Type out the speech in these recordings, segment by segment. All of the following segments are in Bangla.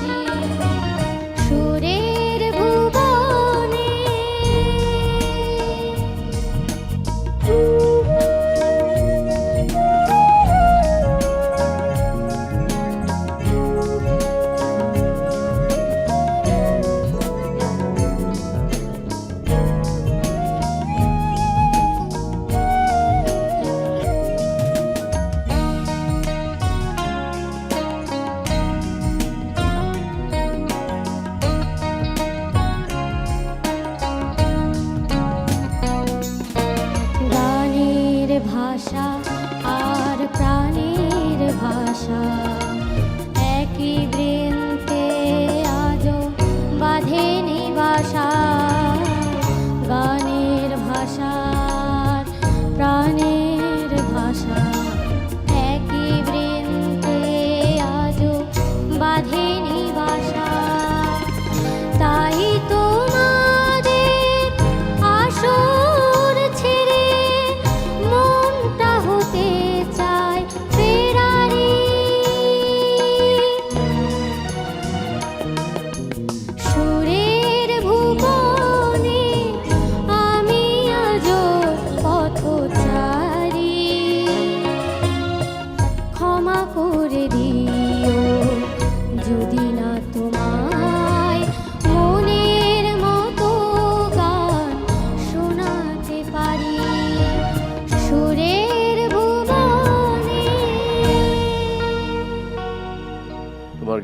Maria. বাঁধেনি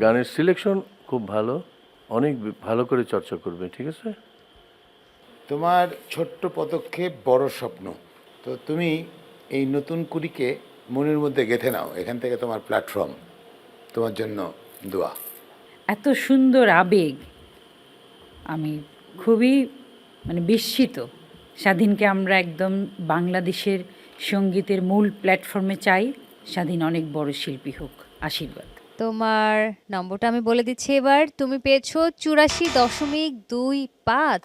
গানের সিলেকশন খুব ভালো। অনেক ভালো করে চর্চা করবে ঠিক আছে? তোমার ছোট্ট পদক্ষেপ বড় স্বপ্ন। তো তুমি এই নতুন কুড়িকে মনের মধ্যে গেঁথে নাও। এখান থেকে তোমার প্ল্যাটফর্ম তোমার জন্য দোয়া। এত সুন্দর আবেগ। আমি খুবই মানে বিস্মিত। স্বাধীনকে আমরা একদম বাংলাদেশের সঙ্গীতের মূল প্ল্যাটফর্মে চাই। স্বাধীন অনেক বড় শিল্পী হোক। আশীর্বাদ। তোমার নম্বরটা আমি বলে দিচ্ছি এবার। তুমি পেয়েছ চুরাশি দশমিক দুই পাঁচ।